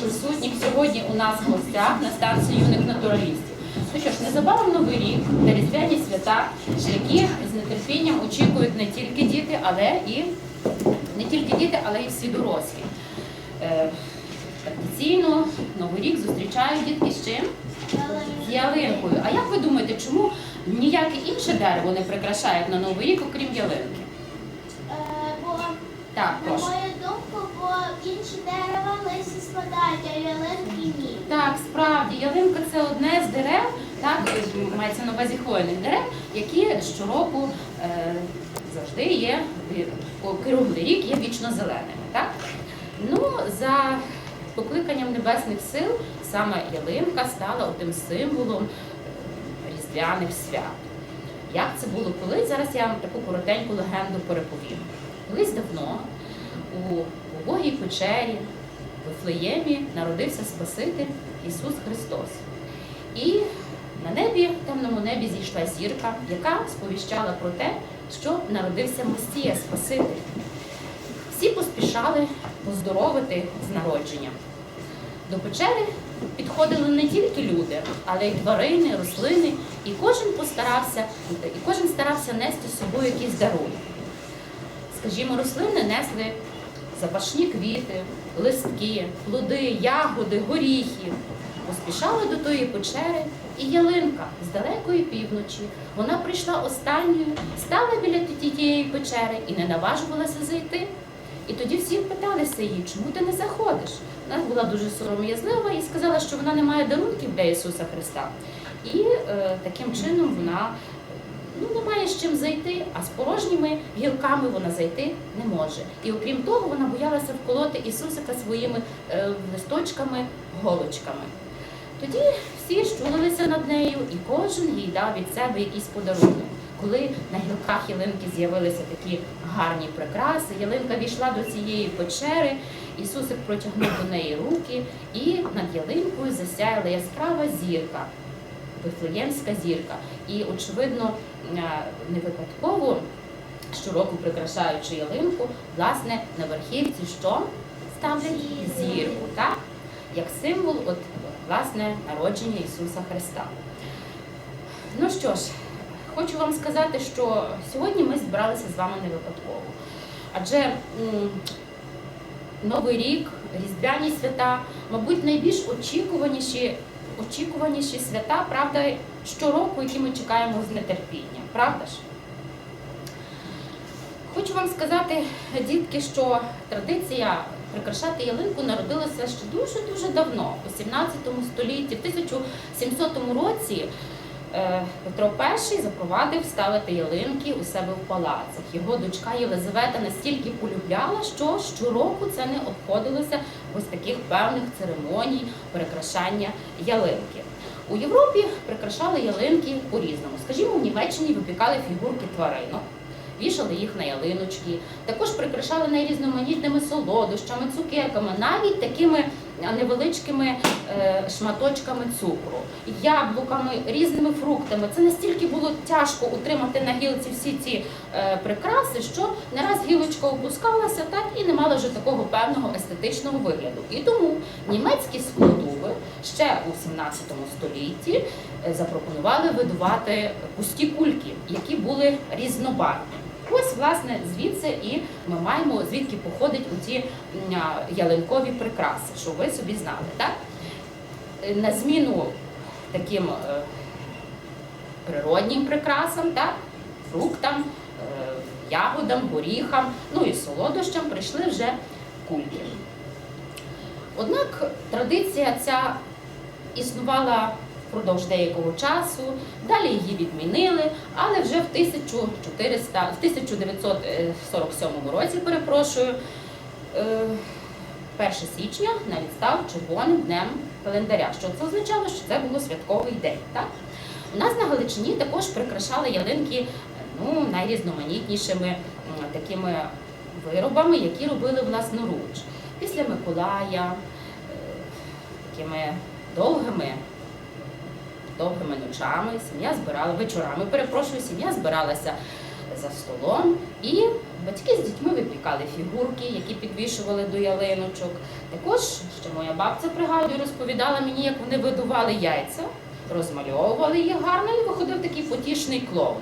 присутніх сьогодні у нас в гостях на станції юних натуралістів. Ну що ж, незабаром новий рік та різдвяні свята, які з нетерпінням очікують не тільки діти, але і не тільки діти, але і всі дорослі. Е, Традиційно новий рік зустрічають дітки з чим? З ялинкою. А як ви думаєте, чому ніяке інше дерево не прикрашають на новий рік, окрім ялинки? Е, Бо, Так, прошу. Інші дерева листя складають, а ялинки ні. Так, справді, ялинка це одне з дерев, так, мається на увазі хвойних дерев, які щороку е, завжди є, круглий рік є вічно зеленими. Так? Ну, за покликанням небесних сил саме ялинка стала тим символом е, різдвяних свят. Як це було колись? Зараз я вам таку коротеньку легенду переповім. Колись давно у убогій печері в Вифлеємі народився Спаситель Ісус Христос. І на небі, в темному небі зійшла зірка, яка сповіщала про те, що народився Месія Спаситель. Всі поспішали поздоровити з народженням. До печери підходили не тільки люди, але й тварини, рослини, і кожен постарався, і кожен старався нести з собою якийсь дарунок. Скажімо, рослини несли запашні квіти, листки, плоди, ягоди, горіхи. Поспішали до тої печери, і ялинка з далекої півночі. Вона прийшла останньою, стала біля тієї печери і не наважувалася зайти. І тоді всі питалися її, чому ти не заходиш? Вона була дуже сором'язлива і сказала, що вона не має дарунків для Ісуса Христа. І е, таким чином вона ну, не має з чим зайти, а з порожніми гілками вона зайти не може. І окрім того, вона боялася вколоти Ісусика своїми е, листочками, голочками. Тоді всі щулилися над нею, і кожен їй дав від себе якийсь подарунок. Коли на гілках ялинки з'явилися такі гарні прикраси, ялинка війшла до цієї печери, Ісусик протягнув до неї руки, і над ялинкою засяяла яскрава зірка, Вифлеємська зірка. І, очевидно, не випадково, щороку прикрашаючи ялинку, власне, на верхівці що ставлять зірку, так? як символ от, власне, народження Ісуса Христа. Ну що ж, хочу вам сказати, що сьогодні ми збиралися з вами не випадково. Адже Новий рік, Різдвяні свята, мабуть, найбільш очікуваніші, очікуваніші свята, правда, щороку, які ми чекаємо з нетерпінням, правда ж? Хочу вам сказати, дітки, що традиція прикрашати ялинку народилася ще дуже-дуже давно, у 17 столітті, в 1700 році. е, Петро І запровадив ставити ялинки у себе в палацах. Його дочка Єлизавета настільки полюбляла, що щороку це не обходилося ось таких певних церемоній прикрашання ялинки. У Європі прикрашали ялинки по-різному. Скажімо, в Німеччині випікали фігурки тваринок, вішали їх на ялиночки, також прикрашали найрізноманітними солодощами, цукерками, навіть такими невеличкими е, шматочками цукру, яблуками, різними фруктами. Це настільки було тяжко утримати на гілці всі ці е, прикраси, що не раз гілочка опускалася так і не мала вже такого певного естетичного вигляду. І тому німецькі складови ще у 17 столітті е, запропонували видувати пусті кульки, які були різнобарвні. Ось, власне, звідси і ми маємо звідки походять у ці ялинкові прикраси, щоб ви собі знали, так? Е, На зміну таким е, природнім прикрасам, так? фруктам, ягодам, горіхам, ну і солодощам прийшли вже кульки. Однак традиція ця існувала впродовж деякого часу, далі її відмінили, але вже в 1400, в 1947 році, перепрошую, е, 1 січня навіть став червоним днем календаря. Що це означало, що це було святковий день. Так? У нас на Галичині також прикрашали ялинки ну, найрізноманітнішими такими виробами, які робили власноруч. Після Миколая, е, такими довгими довгими ночами сім'я збирала вечорами. Перепрошую, сім'я збиралася за столом, і батьки з дітьми випікали фігурки, які підвішували до ялиночок. Також ще моя бабця пригадує, розповідала мені, як вони видували яйця, розмальовували їх гарно і виходив такий потішний клоун.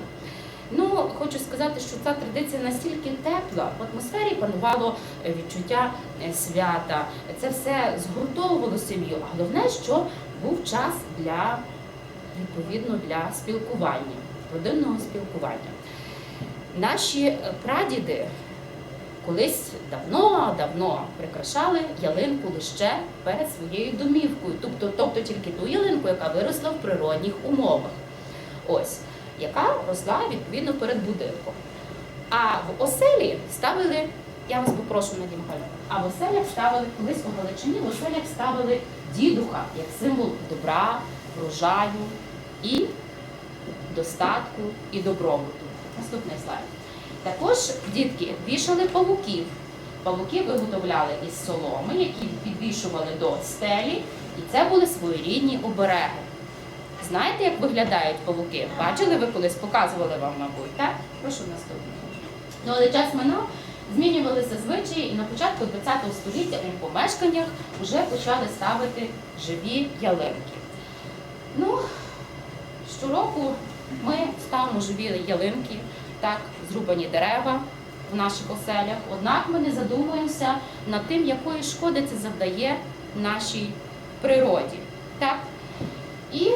Ну, хочу сказати, що ця традиція настільки тепла, в атмосфері панувало е, відчуття е, свята. Це все згуртовувало сім'ю. А головне, що був час для відповідно для спілкування, родинного спілкування. Наші е, прадіди колись давно-давно прикрашали ялинку лише перед своєю домівкою, тобто, тобто тільки ту ялинку, яка виросла в природних умовах. Ось, яка росла відповідно перед будинком. А в оселі ставили, я вас попрошу Надія Михайлівна, а в оселях ставили колись у Галичині, в оселях ставили дідуха як символ добра, врожаю і достатку і добробуту. Наступний слайд. Також дітки вішали павуків. Павуки виготовляли із соломи, які підвішували до стелі, і це були своєрідні обереги. Знаєте, як виглядають павуки? Бачили ви колись, показували вам, мабуть, так? Прошу наступний. Ну, але час минав, змінювалися звичаї, і на початку ХХ століття у помешканнях вже почали ставити живі ялинки. Ну, щороку ми ставимо живі ялинки, так, зрубані дерева в наших оселях. Однак ми не задумуємося над тим, якої шкоди це завдає нашій природі. Так? І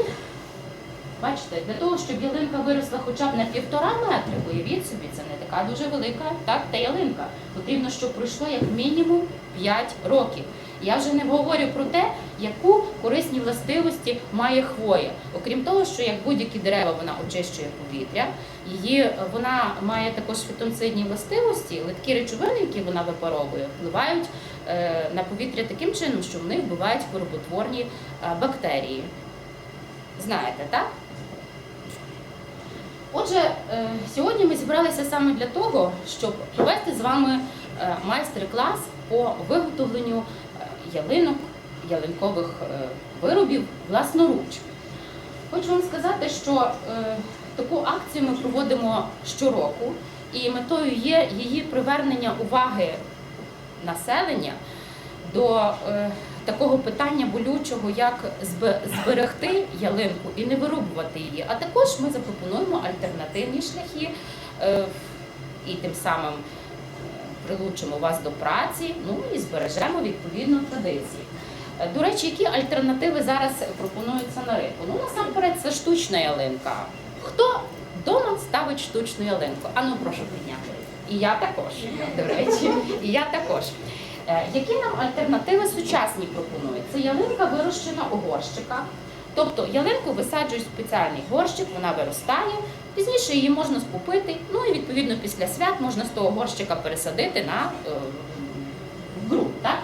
бачите, для того, щоб ялинка виросла хоча б на півтора метри, уявіть собі, це не така дуже велика так, та ялинка. Потрібно, щоб пройшло як мінімум 5 років. Я вже не говорю про те, яку корисні властивості має хвоя. Окрім того, що як будь-які дерева вона очищує повітря, її вона має також фітонцидні властивості, литкі речовини, які вона випаровує, впливають е, на повітря таким чином, що в них вбивають хвороботворні е, бактерії. Знаєте, так? Отже, е, сьогодні ми зібралися саме для того, щоб провести з вами е, майстер-клас по виготовленню е, ялинок, ялинкових виробів власноруч. Хочу вам сказати, що таку акцію ми проводимо щороку, і метою є її привернення уваги населення до такого питання болючого, як зберегти ялинку і не вирубувати її. А також ми запропонуємо альтернативні шляхи е, і тим самим прилучимо вас до праці, ну і збережемо відповідно традиції. Е, До речі, які альтернативи зараз пропонуються на ринку? Ну, насамперед, це штучна ялинка. Хто вдома ставить штучну ялинку? Ану, прошу підняти. І я також, до речі, і я також. Е, Які нам альтернативи сучасні пропонують? Це ялинка вирощена у горщиках. Тобто ялинку висаджують в спеціальний горщик, вона виростає, пізніше її можна скупити, ну і відповідно після свят можна з того горщика пересадити на е, ґрунт. Так?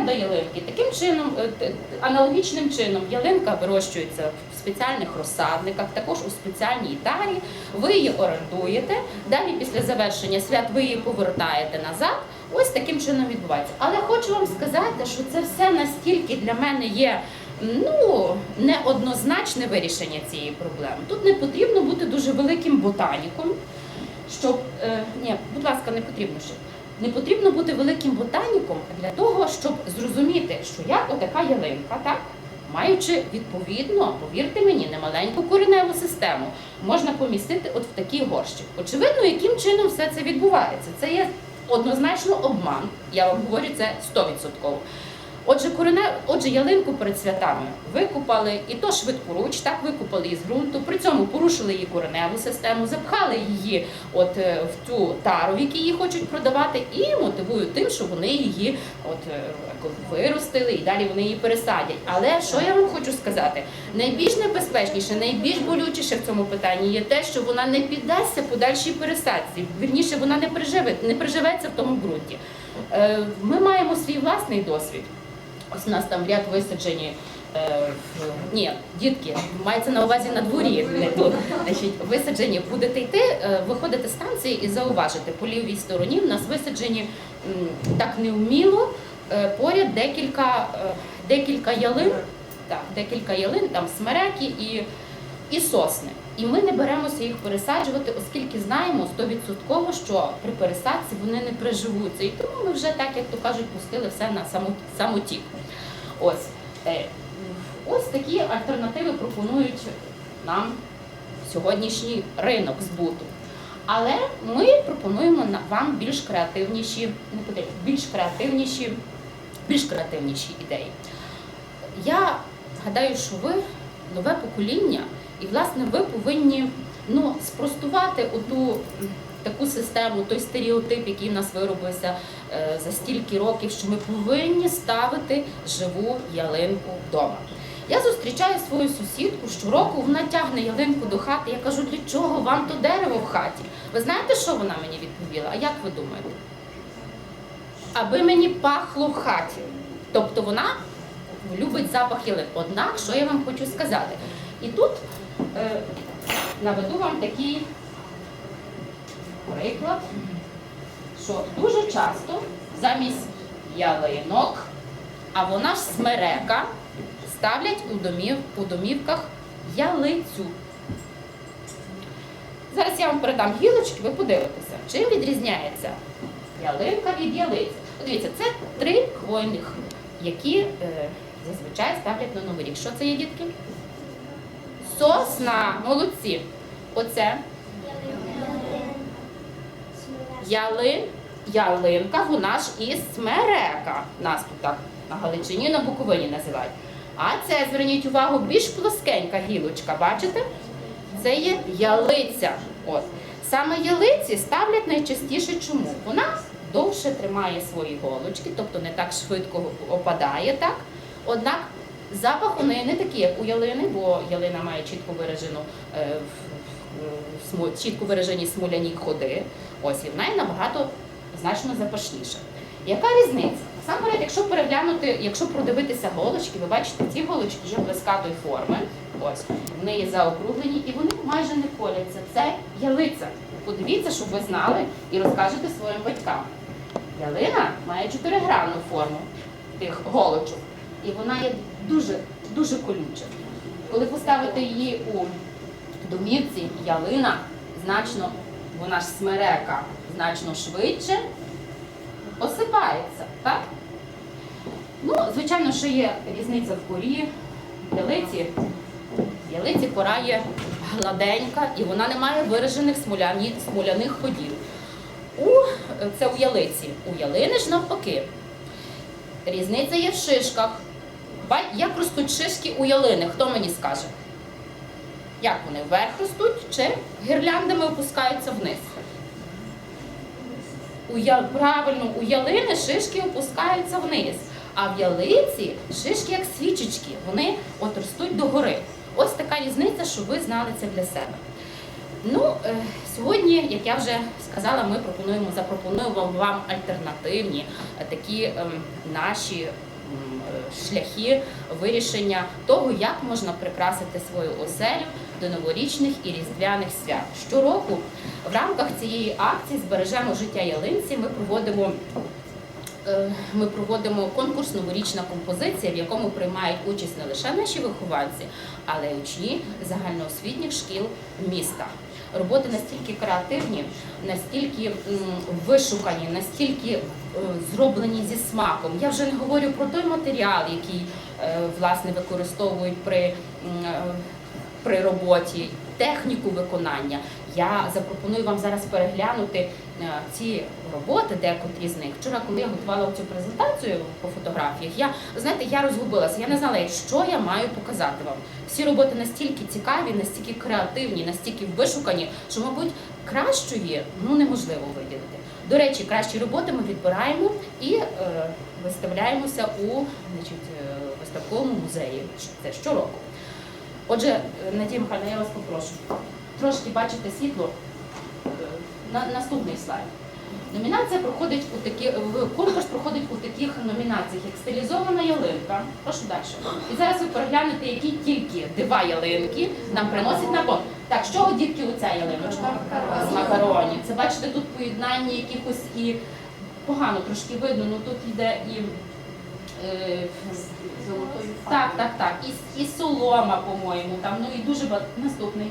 Оренда ялинки таким чином, е, аналогічним чином, ялинка вирощується в спеціальних розсадниках, також у спеціальній тарі. Ви її орендуєте. Далі, після завершення свят, ви її повертаєте назад. Ось таким чином відбувається. Але хочу вам сказати, що це все настільки для мене є ну неоднозначне вирішення цієї проблеми. Тут не потрібно бути дуже великим ботаніком, щоб е, ні, будь ласка, не потрібно ще. Не потрібно бути великим ботаніком для того, щоб зрозуміти, що я отака ялинка, так, маючи відповідно, повірте мені, немаленьку кореневу систему, можна помістити от в такий горщик. Очевидно, яким чином все це відбувається. Це є однозначно обман. Я вам говорю це 100%. Отже, корене, отже, ялинку перед святами викупали, і то швидкоруч, так викупали із ґрунту. При цьому порушили її кореневу систему, запхали її от е, в цю тару, в якій її хочуть продавати, і мотивують тим, що вони її от е, виростили і далі вони її пересадять. Але що я вам хочу сказати? Найбільш небезпечніше, найбільш болючіше в цьому питанні є те, що вона не піддасться подальшій пересадці. Вірніше, вона не приживе, не приживеться в тому ґрунті. Е, Ми маємо свій власний досвід. Ось у нас там ряд висаджені. е, Ні, дітки, мається на увазі на дворі, не тут. Значить, висаджені будете йти, е, виходити з станції і зауважити, по лівій стороні в нас висаджені так неуміло, е, поряд декілька, декілька ялин, так, декілька ялин, там смереки і, і сосни. І ми не беремося їх пересаджувати, оскільки знаємо 100% що при пересадці вони не приживуться. І тому ми вже так, як то кажуть, пустили все на самотік. Ось. Е, Ось такі альтернативи пропонують нам сьогоднішній ринок збуту. Але ми пропонуємо вам більш креативніші, не потрібно, більш креативніші, більш креативніші ідеї. Я гадаю, що ви нове покоління, і власне ви повинні ну, спростувати оту таку систему, той стереотип, який в нас виробився е, за стільки років, що ми повинні ставити живу ялинку вдома. Я зустрічаю свою сусідку щороку, вона тягне ялинку до хати. Я кажу, для чого вам то дерево в хаті? Ви знаєте, що вона мені відповіла? А як ви думаєте? Аби мені пахло в хаті. Тобто вона любить запах ялин. Однак, що я вам хочу сказати? І тут е, наведу вам такий приклад, що дуже часто замість ялинок, а вона ж смерека, ставлять у, домів, у домівках ялицю. Зараз я вам передам гілочки, ви подивитеся, чим відрізняється ялинка від ялиці. Подивіться, це три хвойних, які е, зазвичай ставлять на новий рік. Що це є, дітки? Сосна, молодці. Оце ялин, ялинка, вона ж і смерека. Нас тут так на Галичині, на Буковині називають. А це, зверніть увагу, більш плоскенька гілочка, бачите? Це є ялиця. От. Саме ялиці ставлять найчастіше чому? Вона довше тримає свої голочки, тобто не так швидко опадає, так? Однак запах у неї не такий, як у ялини, бо ялина має чітко виражену е, чітко виражені смоляні ходи. Ось і в неї набагато значно запашніша. Яка різниця? Насамперед, якщо переглянути, якщо продивитися голочки, ви бачите, ці голочки є блискатої форми. Ось вони є заокруглені і вони майже не коляться. Це ялиця. Подивіться, щоб ви знали і розкажете своїм батькам. Ялина має чотиригранну форму тих голочок, і вона є дуже дуже колюча. Коли поставити її у домівці, ялина значно, вона ж смерека, значно швидше осипається, так? Ну, звичайно, що є різниця в корі, ялиці. Ялиці кора є гладенька і вона не має виражених смоляні, смоляних ходів. У, це у ялиці. У ялини ж навпаки. Різниця є в шишках. Як ростуть шишки у ялини? Хто мені скаже? Як вони вверх ростуть чи гірляндами опускаються вниз? У я... Правильно, у ялини шишки опускаються вниз, а в ялиці шишки як свічечки, вони от ростуть догори. Ось така різниця, щоб ви знали це для себе. Ну, е, сьогодні, як я вже сказала, ми пропонуємо запропонуємо вам альтернативні е, такі ем, наші е, шляхи вирішення того, як можна прикрасити свою оселю до новорічних і різдвяних свят. Щороку в рамках цієї акції збережемо життя ялинці. Ми проводимо. е, Ми проводимо конкурс Новорічна композиція, в якому приймають участь не лише наші вихованці, але й учні загальноосвітніх шкіл міста. Роботи настільки креативні, настільки вишукані, настільки е, зроблені зі смаком. Я вже не говорю про той матеріал, який е, власне використовують при, при роботі, техніку виконання. Я запропоную вам зараз переглянути е, ці роботи, декотрі з них. Вчора, коли я готувала цю презентацію по фотографіях, я знаєте, я розгубилася. Я не знала, що я маю показати вам. Всі роботи настільки цікаві, настільки креативні, настільки вишукані, що, мабуть, кращої ну неможливо виділити. До речі, кращі роботи ми відбираємо і е, виставляємося у значить, е, виставковому музеї. Це щороку. Отже, е, Надія Михайловна, я вас попрошу. Трошки бачите світло. Е, На, наступний слайд. Номінація проходить у такі конкурс проходить у таких номінаціях, як стилізована ялинка. Прошу далі. І зараз ви переглянете, які тільки дива ялинки нам приносять на конкурс. Так, з чого дітки оця ялиночка? З макаронів. Це бачите, тут поєднання якихось і погано трошки видно, ну тут йде і. Золотою так, так, так. І, і солома, по-моєму, там, ну і дуже багато. Наступний.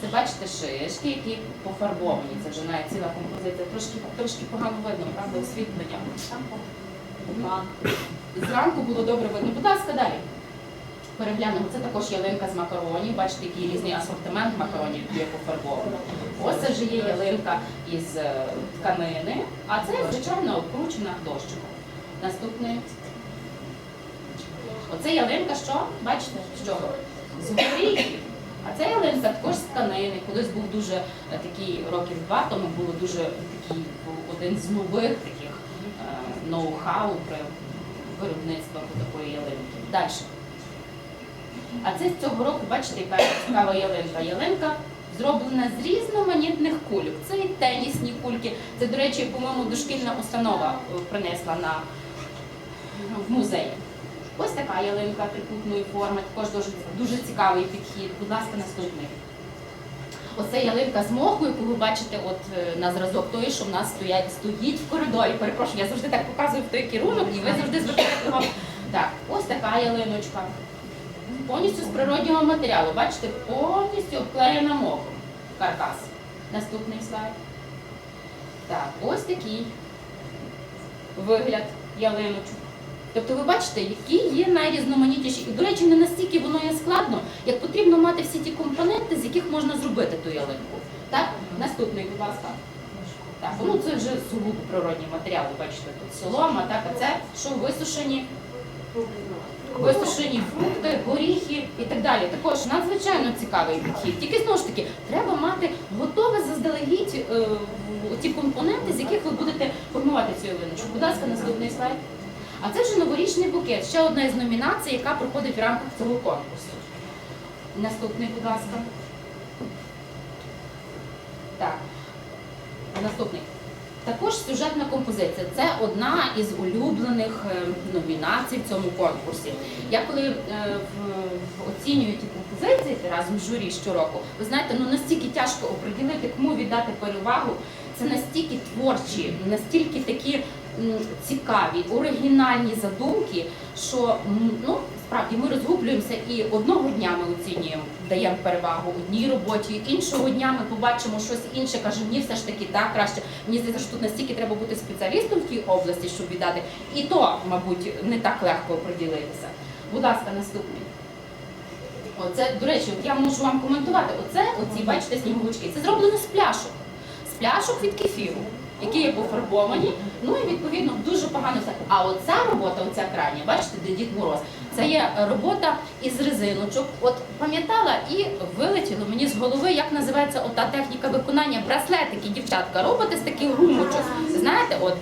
Це бачите шишки, які пофарбовані. Це вже навіть ціла композиція. Трошки, трошки погано видно, правда, освітлення. Зранку було добре видно. Будь ласка, далі. Переглянемо. Це також ялинка з макаронів. Бачите, який різний асортимент макаронів є пофарбований. Ось це вже є ялинка із е, тканини, а це, звичайно, обкручена дощиком. Наступний. Оце ялинка що? Бачите, з чого? З. А це ялинка також з тканини. Колись був дуже е, такий років два тому було дуже такий один з нових таких е, ноу-хау при виробництві такої ялинки. Далі. А це з цього року, бачите, яка цікава ялинка. Ялинка зроблена з різноманітних кульок. Це і тенісні кульки. Це, до речі, по-моєму, дошкільна установа е, принесла на в музеї. Ось така ялинка трикутної форми, також дуже, дуже цікавий підхід. Будь ласка, наступний. Оце ялинка з моху, яку ви бачите от е, на зразок тої, що в нас стоять, стоїть в коридорі. Перепрошую, я завжди так показую в той керунок, і ви завжди звертаєте увагу. Так, ось така ялиночка. Повністю з природнього матеріалу. Бачите, повністю обклеєна мохом. Каркас. Наступний слайд. Так, ось такий вигляд ялиночок. Тобто ви бачите, які є найрізноманітніші. І, до речі, не настільки воно є складно, як потрібно мати всі ті компоненти, з яких можна зробити ту ялинку. Так? Наступний, будь ласка. Так, ну це вже сугубо природні матеріали, бачите, тут солома, так, а це що висушені, висушені фрукти, горіхи і так далі. Також надзвичайно цікавий підхід. Тільки знову ж таки, треба мати готове заздалегідь е, ті компоненти, з яких ви будете формувати цю ялиночку. Будь ласка, наступний слайд. А це вже новорічний букет. Ще одна із номінацій, яка проходить в рамках цього конкурсу. Наступний, будь ласка. Так. Наступний. Також сюжетна композиція. Це одна із улюблених е, номінацій в цьому конкурсі. Я коли е, оцінюю ті композиції разом з журі щороку, ви знаєте, ну настільки тяжко оприділити, кому віддати перевагу. Це настільки творчі, настільки такі цікаві, оригінальні задумки, що ну справді ми розгублюємося і одного дня ми оцінюємо, даємо перевагу одній роботі, іншого дня ми побачимо щось інше, кажемо, ні, все ж таки так краще. Мені здається, що тут настільки треба бути спеціалістом в тій області, щоб віддати, і то, мабуть, не так легко оприділитися. Будь ласка, наступний. Оце, до речі, я можу вам коментувати. Оце, оці, бачите, сніговички. Це зроблено з пляшок. З пляшок від кефіру, які є пофарбовані. Ну і відповідно дуже погано все. А оця робота, оця крайня, бачите, де Дід Мороз, це є робота із резиночок. От пам'ятала і вилетіло мені з голови, як називається ота техніка виконання браслетики, дівчатка, робите з таких гумочок. Знаєте, от.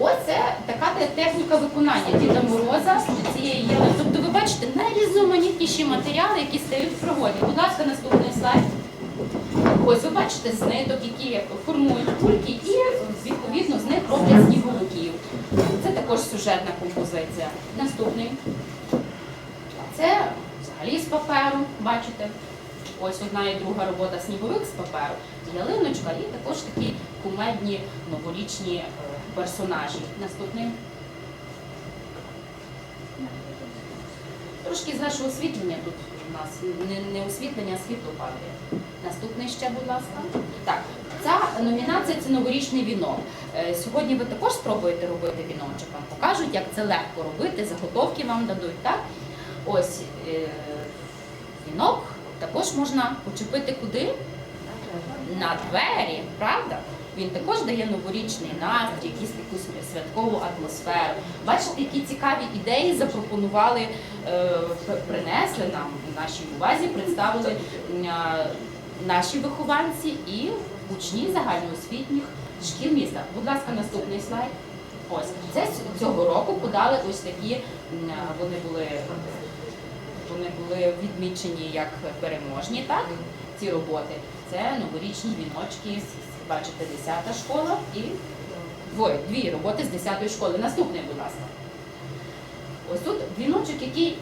Ось це така те- техніка виконання Діда Мороза цієї ялинки. Тобто ви бачите найрізноманітніші матеріали, які стають в пригоді. Будь ласка, наступний слайд. Ось ви бачите з ниток, які формують кульки, і відповідно з них роблять сніговиків. Це також сюжетна композиція. Наступний. Це взагалі з паперу, бачите. Ось одна і друга робота сніговик з паперу, ялиночка і також такі кумедні новорічні е, персонажі. Наступний. Трошки з вашого освітлення тут у нас не, не освітлення, а світло падає. Наступний ще, будь ласка. Так, ця номінація це новорічний вінок. Е, Сьогодні ви також спробуєте робити віночок. Вам покажуть, як це легко робити, заготовки вам дадуть. Так? Ось е, вінок також можна почепити куди? На двері, правда? Він також дає новорічний настрій, якусь таку святкову атмосферу. Бачите, які цікаві ідеї запропонували, е, принесли нам в нашій увазі, представили наші вихованці і учні загальноосвітніх шкіл міста. Будь ласка, наступний слайд. Ось це цього року подали ось такі. Вони були вони були відмічені як переможні, так? Ці роботи. Це новорічні віночки, бачите, 10 школа і двоє, дві роботи з 10 школи. Наступний, будь ласка. Ось тут віночок, який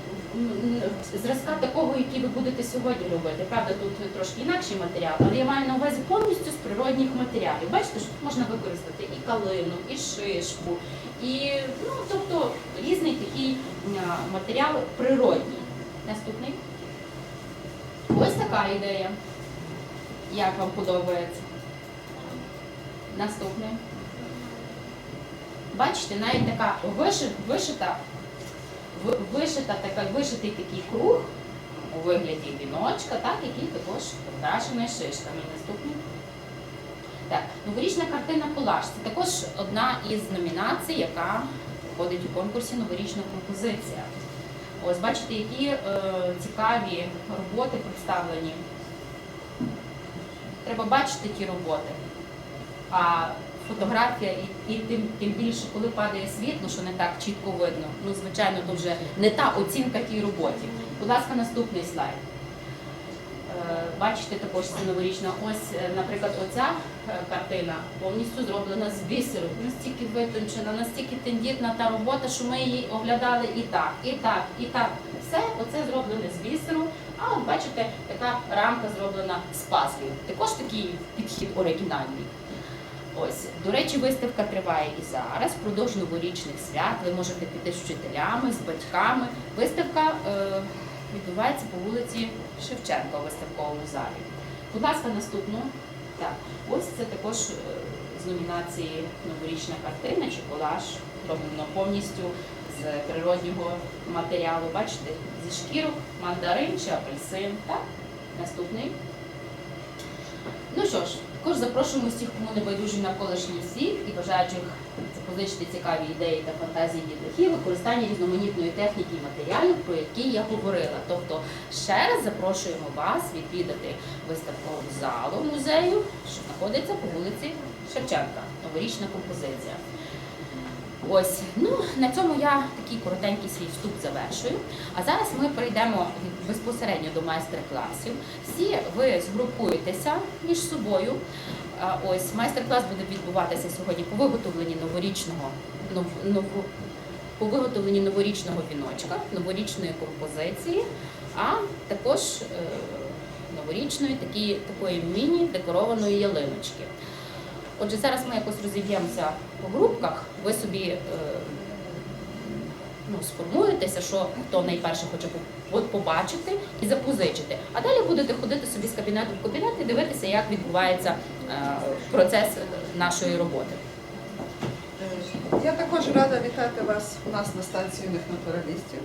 зразка такого, який ви будете сьогодні робити. Правда, тут трошки інакші матеріали, але я маю на увазі повністю з природних матеріалів. Бачите, що тут можна використати і калину, і шишку, і ну, тобто різний такий матеріал природній. Наступний. Ось така ідея. Як вам подобається? Наступний. Бачите, навіть така вишита, вишита така, вишитий такий круг у вигляді віночка, так, який також прикрашений шишками. Наступний. Так, новорічна картина колаж. Це також одна із номінацій, яка входить у конкурсі Новорічна композиція. Ось бачите, які е, цікаві роботи представлені. Треба бачити ті роботи. А фотографія, і, і тим, тим більше, коли падає світло, що не так чітко видно. Ну, звичайно, то вже не та оцінка тій роботі. Будь ласка, наступний слайд. Е, Бачите, також це новорічна. Ось, е, наприклад, оця е, картина повністю зроблена з бісеру, настільки витончена, настільки тендітна та робота, що ми її оглядали і так, і так, і так. Все оце зроблене з бісеру. А от бачите, така рамка зроблена з пазлів. Також такий підхід оригінальний. Ось, до речі, виставка триває і зараз, впродовж новорічних свят. Ви можете піти з вчителями, з батьками. Виставка е, відбувається по вулиці Шевченка у виставковому залі. Будь ласка, наступну. Так, ось це також е, з номінації Новорічна картина чи колаж, зроблено повністю з природнього матеріалу. Бачите, зі шкірок, мандарин чи апельсин. Так? Наступний. Ну що ж, також запрошуємо всіх, кому не байдужий навколишній світ і бажаючих запозичити цікаві ідеї та фантазії дітлахів, використання різноманітної техніки і матеріалів, про які я говорила. Тобто ще раз запрошуємо вас відвідати виставкову залу музею, що знаходиться по вулиці Шевченка. Новорічна композиція. Ось, ну на цьому я такий коротенький свій вступ завершую. А зараз ми перейдемо безпосередньо до майстер-класів. Всі ви згрупуєтеся між собою. Ось майстер-клас буде відбуватися сьогодні по виготовленні новорічного нов- по виготовленні новорічного віночка, новорічної композиції, а також е, новорічної такі, такої міні-декорованої ялиночки. Отже, зараз ми якось розіб'ємося групках. Ви собі е, ну, сформуєтеся, що хто найперше хоче побачити і запозичити. А далі будете ходити собі з кабінету в кабінет і дивитися, як відбувається е, процес нашої роботи. Я також рада вітати вас у нас на станції юних натуралістів.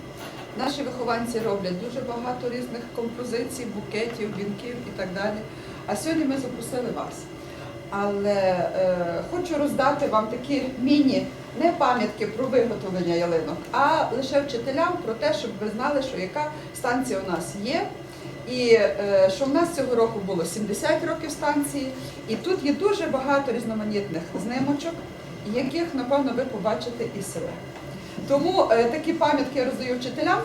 Наші вихованці роблять дуже багато різних композицій, букетів, вінків і так далі. А сьогодні ми запросили вас. Але е, хочу роздати вам такі міні не пам'ятки про виготовлення ялинок, а лише вчителям про те, щоб ви знали, що яка станція у нас є. І е, що в нас цього року було 70 років станції, і тут є дуже багато різноманітних знимочок, яких, напевно, ви побачите і себе. Тому е, такі пам'ятки я роздаю вчителям.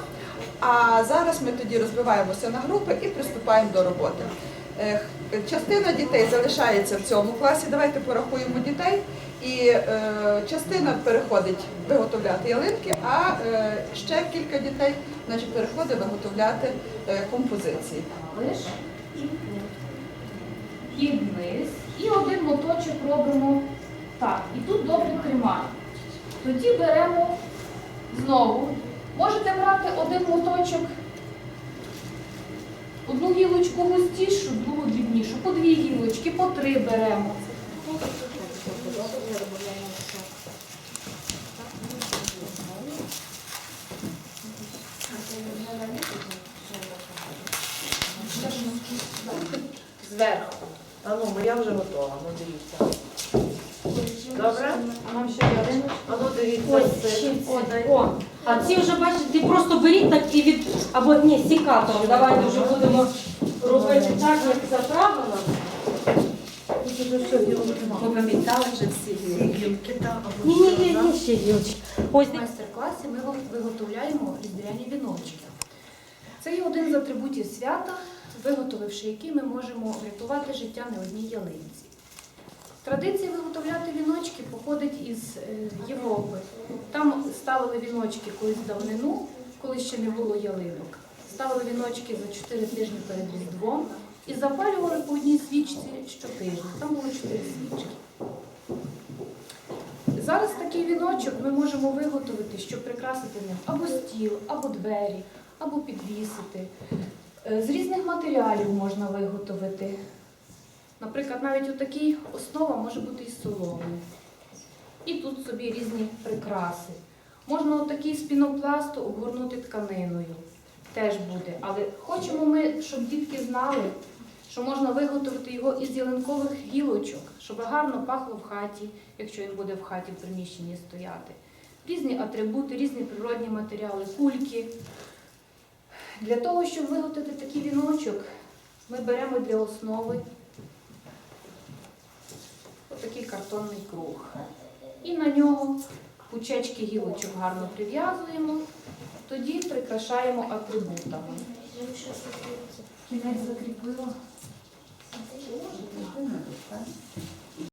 А зараз ми тоді розбиваємося на групи і приступаємо до роботи. Е, Частина дітей залишається в цьому класі. Давайте порахуємо дітей. І е, частина переходить виготовляти ялинки, а е, ще кілька дітей значить, переходить виготовляти композиції. Лиш і вниз. І один моточок робимо так. І тут добре тримаємо. Тоді беремо знову. Можете брати один моточок, одну гілочку густішу, другу дрібнішу, по дві гілочки, по три беремо. Зверху. А ну, моя вже готова, ну дивіться. Добре? А нам ще один. А ну дивіться. Ось. О, а ці вже бачите, просто беріть так і від або ні, сікатором. Давайте вже будемо робити так, як це правильно. Попам'ятали вже всі гілки там. Ні, ні, ні, ні, ще гілочки. Ось В майстер-класі ми виготовляємо різдвяні віночки. Це є один з атрибутів свята, виготовивши який ми можемо врятувати життя не одній ялинці. Традиція виготовляти віночки походить із е, Європи. Там ставили віночки колись давнину, коли ще не було ялинок. Ставили віночки за 4 тижні перед Різдвом і запалювали по одній свічці щотижня. Там було 4 свічки. Зараз такий віночок ми можемо виготовити, щоб прикрасити ним або стіл, або двері, або підвісити. Е, З різних матеріалів можна виготовити. Наприклад, навіть отакий основа може бути із соломи. І тут собі різні прикраси. Можна отакий з обгорнути тканиною. Теж буде. Але хочемо ми, щоб дітки знали, що можна виготовити його із ялинкових гілочок, щоб гарно пахло в хаті, якщо він буде в хаті в приміщенні стояти. Різні атрибути, різні природні матеріали, кульки. Для того, щоб виготовити такий віночок, ми беремо для основи отакий картонний круг. І на нього пучечки гілочок гарно прив'язуємо, тоді прикрашаємо атрибутами. Кінець закріпила.